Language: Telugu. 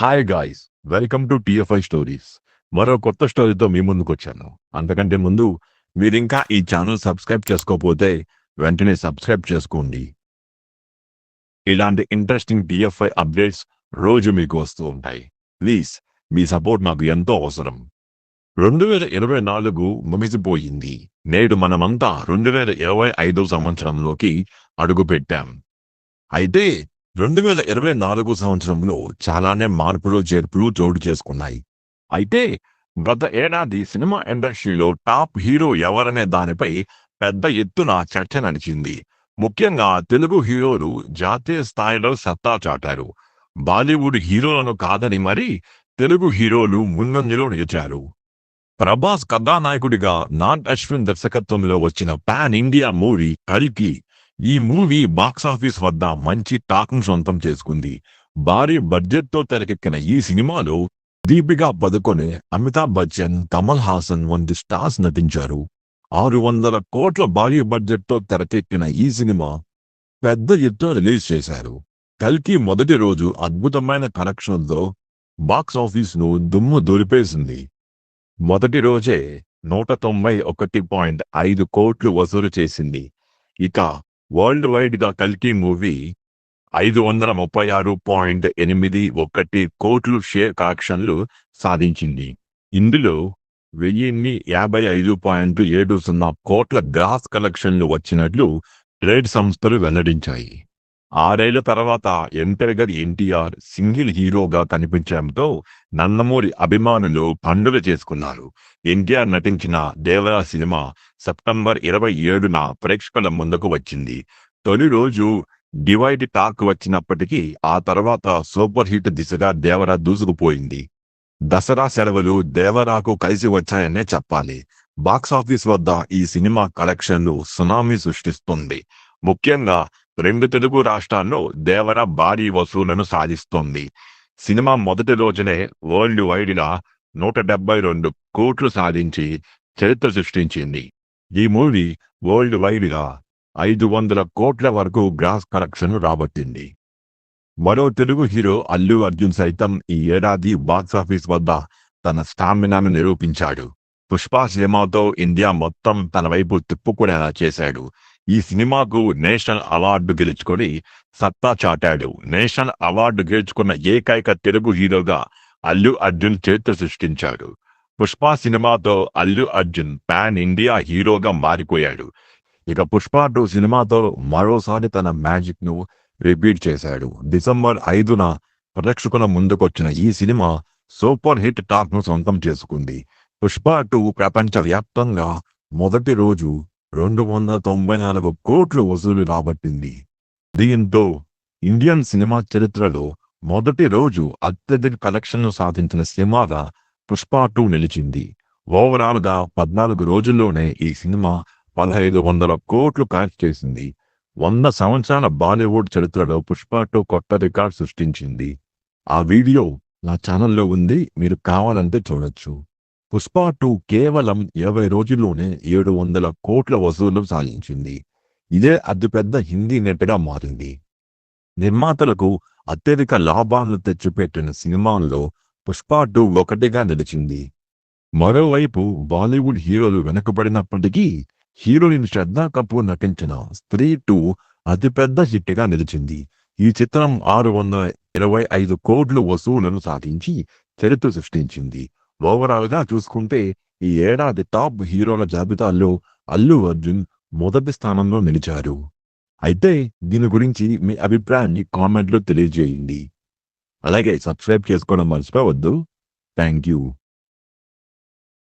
Hi guys welcome to TFI stories మరో కొత్త స్టోరీతో మీ ముందుకు వచ్చాను. అంతకంటే ముందు మీరు ఇంకా ఈ ఛానల్ సబ్స్క్రైబ్ చేసుకోకపోతే వెంటనే సబ్స్క్రైబ్ చేసుకోండి. ఇలాంటి ఇంట్రెస్టింగ్ టిఎఫ్ఐ అప్డేట్స్ రోజు మీకు వస్తూ ఉంటాయి. ప్లీజ్ మీ సపోర్ట్ నాకు ఎంతో అవసరం. రెండు వేల ఇరవై నాలుగు ముగిసిపోయింది. నేడు మనమంతా రెండు వేల ఇరవై ఐదో సంవత్సరంలోకి అడుగుపెట్టాం. అయితే రెండు వేల ఇరవై నాలుగు సంవత్సరంలో చాలానే మార్పులు చేర్పులు చోటు చేసుకున్నాయి. అయితే గత ఏడాది సినిమా ఇండస్ట్రీలో టాప్ హీరో ఎవరనే దానిపై పెద్ద ఎత్తున చర్చ నడిచింది. ముఖ్యంగా తెలుగు హీరోలు జాతీయ స్థాయిలో సత్తా చాటారు. బాలీవుడ్ హీరోలను కాదని మరి తెలుగు హీరోలు ముందంజలో నిలిచారు. ప్రభాస్ కథానాయకుడిగా నాన్ అశ్విన్ దర్శకత్వంలో వచ్చిన పాన్ ఇండియా మూవీ కలికి ఈ మూవీ బాక్సాఫీస్ వద్ద మంచి టాక్ను సొంతం చేసుకుంది. భారీ బడ్జెట్తో తెరకెక్కిన ఈ సినిమాలో దీపికా పదుకొనే అమితాబ్ బచ్చన్ కమల్ హాసన్ వంటి స్టార్స్ నటించారు. ఆరు వందల కోట్ల భారీ బడ్జెట్తో తెరకెక్కిన ఈ సినిమా పెద్ద ఎత్తున రిలీజ్ చేశారు. కల్కి మొదటి రోజు అద్భుతమైన కలెక్షన్తో బాక్స్ దుమ్ము దులిపేసింది. మొదటి రోజే నూట తొంభై ఒకటి పాయింట్ ఐదు కోట్లు వసూలు చేసింది. ఇక వరల్డ్ వైడ్గా కల్కి మూవీ ఐదు వందల ముప్పై ఆరు పాయింట్ ఎనిమిది ఒకటి కోట్లు షేర్ కలెక్షన్లు సాధించింది. ఇందులో వెయ్యిన్ని యాభై ఐదు పాయింట్ ఏడు సున్నా కోట్ల గ్రాస్ కలెక్షన్లు వచ్చినట్లు ట్రేడ్ సంస్థలు వెల్లడించాయి. ఆరేళ్ళ తర్వాత ఎంటర్గర్ ఎన్టీఆర్ సింగిల్ హీరోగా కనిపించడంతో నందమూరి అభిమానులు పండుగ చేసుకున్నారు. ఎన్టీఆర్ నటించిన దేవరా సినిమా సెప్టెంబర్ ఇరవై ఏడున ప్రేక్షకుల ముందుకు వచ్చింది. తొలి రోజు డివైడ్ టాక్ వచ్చినప్పటికీ ఆ తర్వాత సూపర్ హిట్ దిశగా దేవరా దూసుకుపోయింది. దసరా సెలవులు దేవరాకు కలిసి వచ్చాయనే చెప్పాలి. బాక్స్ ఆఫీస్ వద్ద ఈ సినిమా కలెక్షన్లు సునామీ సృష్టిస్తుంది. ముఖ్యంగా రెండు తెలుగు రాష్ట్రాల్లో దేవర భారీ వసూలను సాధిస్తోంది. సినిమా మొదటి రోజునే వరల్డ్ వైడ్గా నూట డెబ్బై రెండు కోట్లు సాధించి చరిత్ర సృష్టించింది. ఈ మూవీ వరల్డ్ వైడ్గా ఐదు వందల కోట్ల వరకు గ్రాస్ కలెక్షన్ రాబట్టింది. మరో తెలుగు హీరో అల్లు అర్జున్ సైతం ఈ ఏడాది బాక్సాఫీస్ వద్ద తన స్టామినాను నిరూపించాడు. పుష్ప సినిమాతో ఇండియా మొత్తం తన వైపు తిప్పుకునేలా చేశాడు. ఈ సినిమాకు నేషనల్ అవార్డు గెలుచుకొని సత్తా చాటాడు. నేషనల్ అవార్డు గెలుచుకున్న ఏకైక తెలుగు హీరోగా అల్లు అర్జున్ చరిత్ర సృష్టించాడు. పుష్ప సినిమాతో అల్లు అర్జున్ పాన్ ఇండియా హీరోగా మారిపోయాడు. ఇక పుష్ప టూ సినిమాతో మరోసారి తన మ్యాజిక్ను రిపీట్ చేశాడు. డిసెంబర్ ఐదున ప్రేక్షకుల ముందుకొచ్చిన ఈ సినిమా సూపర్ హిట్ టాక్ను సొంతం చేసుకుంది. పుష్ప టూ ప్రపంచ వ్యాప్తంగా మొదటి రోజు రెండు వందల తొంభై నాలుగు కోట్లు వసూలు రాబట్టింది. దీంతో ఇండియన్ సినిమా చరిత్రలో మొదటి రోజు అత్యధిక కలెక్షన్లు సాధించిన సినిమాగా పుష్ప టూ నిలిచింది. ఓవరాల్గా పద్నాలుగు రోజుల్లోనే ఈ సినిమా పదహైదు వందల కోట్లు కలెక్ట్ చేసింది. వంద సంవత్సరాల బాలీవుడ్ చరిత్రలో పుష్ప టూ కొత్త రికార్డ్ సృష్టించింది. ఆ వీడియో నా ఛానల్లో ఉంది మీరు కావాలంటే చూడొచ్చు. పుష్ప టూ కేవలం ఇరవై రోజుల్లోనే ఏడు వందల కోట్ల వసూలు సాధించింది. ఇదే అతిపెద్ద హిందీ నెట్గా మారింది. నిర్మాతలకు అత్యధిక లాభాలను తెచ్చిపెట్టిన సినిమాల్లో పుష్ప టూ ఒకటిగా నిలిచింది. మరోవైపు బాలీవుడ్ హీరోలు వెనకబడినప్పటికీ హీరోయిన్ శ్రద్ధా కపూర్ నటించిన స్త్రీ టూ అతిపెద్ద హిట్గా నిలిచింది. ఈ చిత్రం ఆరు వందల ఇరవై ఐదు కోట్ల వసూలను సాధించి చరిత్ర సృష్టించింది. ఓవరాల్గా చూసుకుంటే ఈ ఏడాది టాప్ హీరోల జాబితాలో అల్లు అర్జున్ మొదటి స్థానంలో నిలిచారు. అయితే దీని గురించి మీ అభిప్రాయాన్ని కామెంట్లో తెలియజేయండి. అలాగే సబ్స్క్రైబ్ చేసుకోవడం మర్చిపోవద్దు. Thank you.